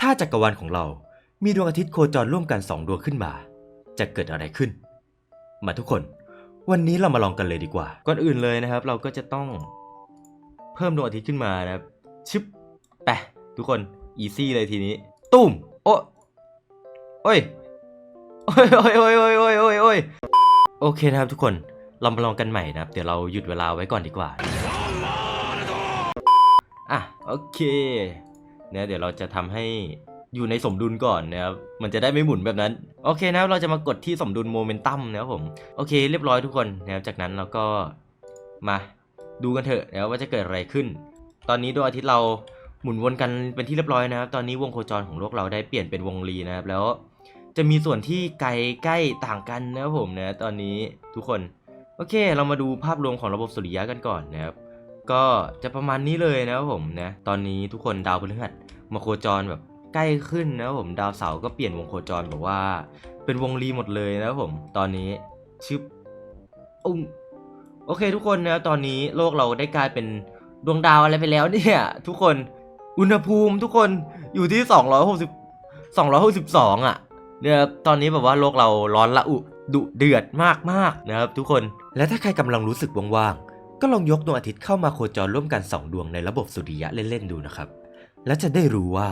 ถ้าจักรวาลของเรา มีดวงอาทิตย์โคจรร่วมกันสองดวงขึ้นมา จะเกิดอะไรขึ้น มาทุกคน วันนี้เรามาลองกันเลยดีกว่า ก่อนอื่นเลยนะครับ เราก็จะต้องเพิ่มดวงอาทิตย์ขึ้นมานะครับ ชึบไปทุกคน อีซี่เลยทีนี้ ตุ้ม โอ้โอ้ย โอ้ยโอ้ยโอ้ยโอ้ยโอ้ยโอ้ยโอ้ยโอเคนะครับทุกคน เรามาลองกันใหม่นะครับ เดี๋ยวเราหยุดเวลาไว้ก่อนดีกว่า อะ โอเค นี่ยเดี๋ยวเราจะทำให้อยู่ในสมดุลก่อนนะครับ มันจะได้ไม่หมุนแบบนั้น โอเคนะครับเราจะมากดที่สมดุลโมเมนตัมนะครับผม โอเคเรียบร้อยทุกคนนะครับ จากนั้นเราก็มาดูกันเถอะนะครับว่าจะเกิดอะไรขึ้น ตอนนี้ดวงอาทิตย์เราหมุนวนกันเป็นที่เรียบร้อยนะครับ ตอนนี้วงโคจรของโลกเราได้เปลี่ยนเป็นวงรีนะครับ แล้วจะมีส่วนที่ไกลใกล้ต่างกันนะครับผมนะ ตอนนี้ทุกคน โอเค เรามาดูภาพรวมของระบบสุริยะกันก่อนนะครับ ก็จะประมาณนี้เลยนะครับผมนะตอนนี้ทุกคนดาวพฤหัสมาโคจรแบบใกล้ขึ้นนะครับผมดาวเสาร์ก็เปลี่ยนวงโคจรแบบว่า เป็นวงรีหมดเลยนะครับผม ตอนนี้ชึบอุ้มโอเคทุกคนนะตอนนี้โลกเราได้กลายเป็นดวงดาวอะไรไปแล้วเนี่ย ทุกคนอุณหภูมิทุกคนอยู่ที่ 260 262อะเนี่ยตอนนี้แบบว่าโลกเราร้อนละอุดุเดือดมากๆนะครับทุกคนและถ้าใครกำลังรู้สึกว่างๆ ก็ลองยกดวงอาทิตย์เข้ามาโคจรร่วมกัน 2 ดวงในระบบสุริยะเล่นๆดูนะครับ และจะได้รู้ว่า